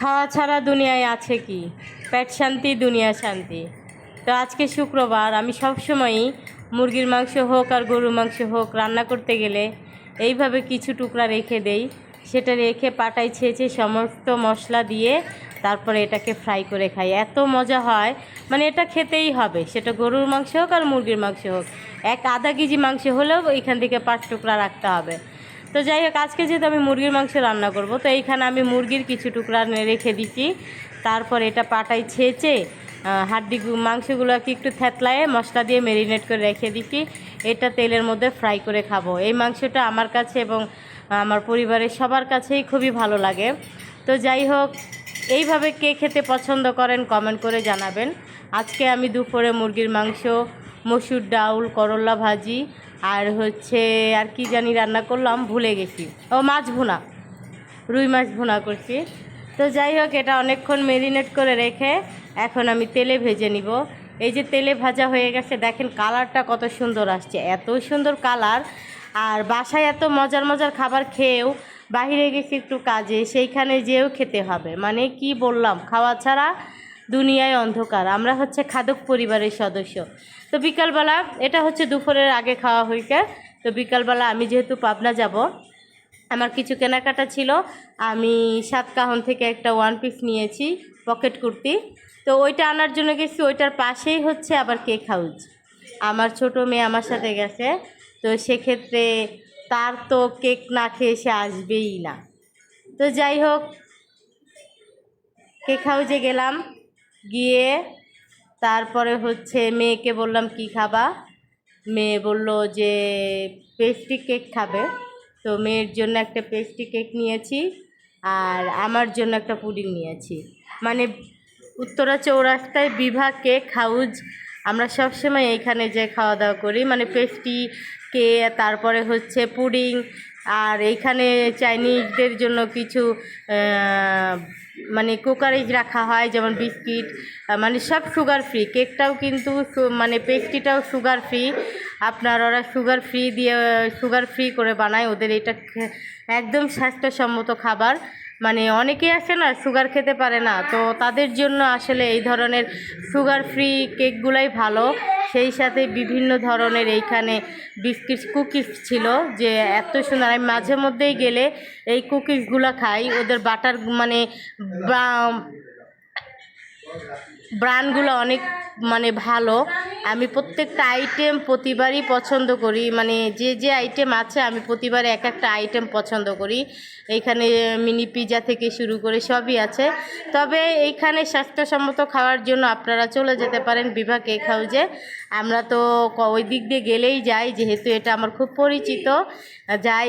খাওয়া ছাড়া দুনিয়ায় আছে কি? পেট শান্তি, দুনিয়া শান্তি। তো আজকে শুক্রবার, আমি সবসময়ই মুরগির মাংস হোক আর গরুর মাংস হোক রান্না করতে গেলে এইভাবে কিছু টুকরা রেখে দেই। সেটা রেখে পাটায় ছেঁচে সমস্ত মশলা দিয়ে তারপরে এটাকে ফ্রাই করে খাই। এত মজা হয়। মানে এটা খেতেই হবে। সেটা গরুর মাংস হোক আর মুরগির মাংস হোক। এক আধা কেজি মাংস হলেও এখান থেকে পাঁচ টুকরা রাখতে হবে। তো যাই হোক, আজকে যেহেতু আমি মুরগির মাংস রান্না করব, তো এইখানে আমি মুরগির কিছু টুকরা রেখে দিচ্ছি। তারপর এটা পাটায় ছেঁচে হাড্ডি মাংসগুলোকে একটু থেতলায়ে মশলা দিয়ে মেরিনেট করে রেখে দিচ্ছি। এটা তেলের মধ্যে ফ্রাই করে খাব। এই মাংসটা আমার কাছে এবং আমার পরিবারের সবার কাছেই খুবই ভালো লাগে। তো যাই হোক, এইভাবে কে খেতে পছন্দ করেন কমেন্ট করে জানাবেন। আজকে আমি দুপুরে মুরগির মাংস, মসুর ডাউল করলা ভাজি আর হচ্ছে, আর কি জানি রান্না করলাম, ভুলে গেছি। ও, মাছ ভুনা। রুই মাছ ভুনা করছি। তো যাই হোক, এটা অনেকক্ষণ মেরিনেট করে রেখে এখন আমি তেলে ভেজে নিব। এই যে তেলে ভাজা হয়ে গেছে, দেখেন কালারটা কত সুন্দর আসছে। এত সুন্দর কালার। আর বাসায় এত মজার মজার খাবার খেয়েও বাইরে গেছি একটু কাজে, সেইখানে যেয়েও খেতে হবে। মানে কি বললাম, খাওয়া ছাড়া দুনিয়ায় অন্ধকার। আমরা হচ্ছে খাদক পরিবারের সদস্য। তো বিকালবেলা, এটা হচ্ছে দুপুরের আগে খাওয়া হয়েছে তো বিকালবেলা আমি যেহেতু পাবনা যাব, আমার কিছু কেনাকাটা ছিল, আমি সাতকাহন থেকে একটা ওয়ান পিস নিয়েছি, পকেট কুর্তি। তো ওইটা আনার জন্য গেছি, ওইটার পাশেই হচ্ছে আবার কেক হাউস। আমার ছোট মেয়ে আমার সাথে গেছে, তো সেক্ষেত্রে তার তো কেক না খেয়ে সে আসবেই না। তো যাই হোক, কেক হাউজে গেলাম। গিয়ে তারপরে হচ্ছে মেয়েকে বললাম, কি খাবা? মেয়ে বলল যে, পেস্ট্রি কেক খাবে। তো মেয়ের জন্য একটা পেস্ট্রি কেক নিয়েছি আর আমার জন্য একটা পুডিং নিয়েছি। মানে উত্তরা চৌরাস্তায় বিভা কেক হাউজ, আমরা সবসময় এইখানে যে খাওয়া দাওয়া করি মানে পেস্ট্রি কে তারপরে হচ্ছে পুডিং, আর এইখানে চাইনিজদের জন্য কিছু মানে কুকারেজ রাখা হয়, যেমন বিস্কিট মানে সব সুগার ফ্রি কেকটাও কিন্তু মানে পেস্ট্রিটাও সুগার ফ্রি আপনার ওরা সুগার ফ্রি দিয়ে সুগার ফ্রি করে বানায়, ওদের এটা একদম স্বাস্থ্যসম্মত খাবার। মানে অনেকেই আছে না সুগার খেতে পারে না, তো তাদের জন্য আসলে এই ধরনের সুগার ফ্রি কেকগুলাই ভালো। সেই সাথে বিভিন্ন ধরনের এইখানে বিস্কিট কুকিজ ছিল যে এত সুন্দর। আমি মাঝে মধ্যেই গেলে এই কুকিজগুলো খাই। ওদের বাটার মানে ব্র্যান্ডগুলো অনেক মানে ভালো। আমি প্রত্যেকটা আইটেম প্রতিবারই পছন্দ করি। মানে যে যে আইটেম আছে, আমি প্রতিবার এক একটা আইটেম পছন্দ করি। এইখানে মিনি পিজা থেকে শুরু করে সবই আছে। তবে এইখানে স্বাস্থ্যসম্মত খাওয়ার জন্য আপনারা চলে যেতে পারেন বিভা কেক হাউজে আমরা তো ওই দিক দিয়ে গেলেই যাই, যেহেতু এটা আমার খুব পরিচিত। যাই